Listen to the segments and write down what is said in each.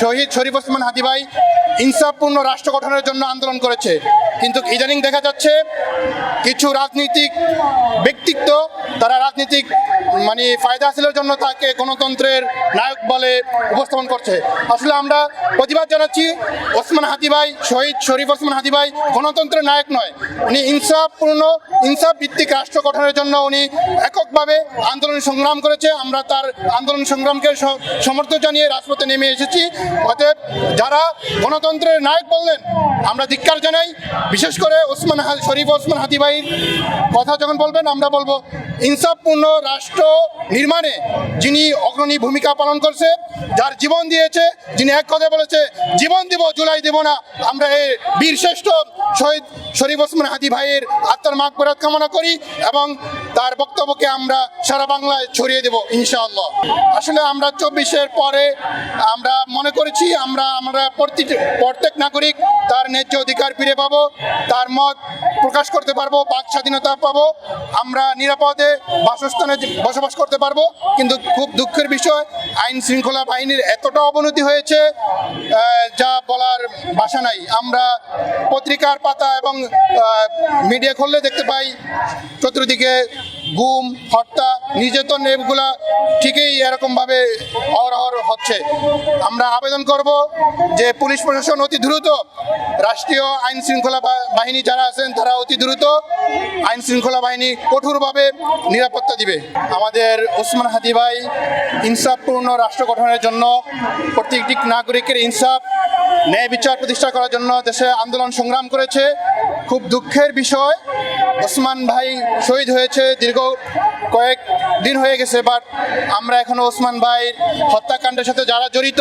শহীদ শরীফ ওসমান হাদি ভাই ইনসাফপূর্ণ রাষ্ট্র গঠনের জন্য আন্দোলন করেছে। কিন্তু ইদানিং দেখা যাচ্ছে কিছু রাজনৈতিক ব্যক্তিত্ব, তারা রাজনৈতিক মানে ফায়দা হাসিলের জন্য তাকে গণতন্ত্রের নায়ক বলে উপস্থাপন করছে। আসলে আমরা প্রতিবাদ জানাচ্ছি ওসমান হাদি ভাই, শহীদ শরীফ ওসমান হাদি ভাই গণতন্ত্রের নায়ক নয়। উনি ইনসাফপূর্ণ ইনসাফ ভিত্তিক রাষ্ট্র গঠনের জন্য উনি এককভাবে আন্দোলন সংগ্রাম করেছে। আমরা তার আন্দোলন সংগ্রামকে সমর্থন জানিয়ে রাজপথে নেমে এসেছি। অতএব যারা গণতন্ত্রের নায়ক বললেন, আমরা ধিক্কার জানাই। বিশেষ করে ওসমান শরীফ ওসমান হাদি ভাইয়ের কথা যখন বলবেন, আমরা বলব, ইনসাফপূর্ণ রাষ্ট্র নির্মাণে যিনি অগ্রণী ভূমিকা পালন করছে, যার জীবন দিয়েছে, যিনি এক কথা বলেছে, জীবন দিব, জুলাই দেব না, আমরা এই বীর শ্রেষ্ঠ শহীদ শরীফ ওসমান হাদি ভাইয়ের আত্মার মাগ কামনা করি এবং তার বক্তব্যকে আমরা সারা বাংলায় ছড়িয়ে দেব, ইনশাআল্লাহ। আসলে আমরা চব্বিশের পরে আমরা মনে করেছি, আমরা আমরা প্রতি প্রত্যেক নাগরিক তার ন্যায্য অধিকার ফিরে পাবো, তার মত প্রকাশ করতে পারব, বাক স্বাধীনতা পাবো, আমরা নিরাপদে বাসস্থানে বসবাস করতে পারব, কিন্তু খুব দুঃখের বিষয়, আইন শৃঙ্খলা বাহিনীর এতটা অবনতি হয়েছে যা বলার ভাষা নাই। আমরা পত্রিকার পাতা এবং মিডিয়া খুললে দেখতে পাই, চতুর্দিকে গুম, হত্যা, নির্যাতন এগুলা ঠিকই এরকমভাবে অহরহ হচ্ছে। আমরা আবেদন করব যে পুলিশ প্রশাসন অতি দ্রুত, রাষ্ট্রীয় আইন শৃঙ্খলা বাহিনী যারা আছেন তারা অতি দ্রুত আইন শৃঙ্খলা বাহিনী কঠোরভাবে নিরাপত্তা দিবে। আমাদের ওসমান হাদি ভাই ইনসাফপূর্ণ রাষ্ট্র গঠনের জন্য, প্রত্যেকটি নাগরিকের ইনসাফ, ন্যায় বিচার প্রতিষ্ঠা করার জন্য দেশে আন্দোলন সংগ্রাম করেছে। খুব দুঃখের বিষয়। ওসমান ভাই শহীদ হয়েছে দীর্ঘ কয়েক দিন হয়ে গেছে বাট আমরা এখনও ওসমান ভাইয়ের হত্যাকাণ্ডের সাথে যারা জড়িত,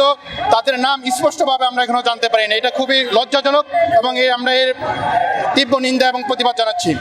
তাদের নাম স্পষ্টভাবে আমরা এখনও জানতে পারি না এটা খুবই লজ্জাজনক এবং এই আমরা এর তীব্র নিন্দা এবং প্রতিবাদ জানাচ্ছি।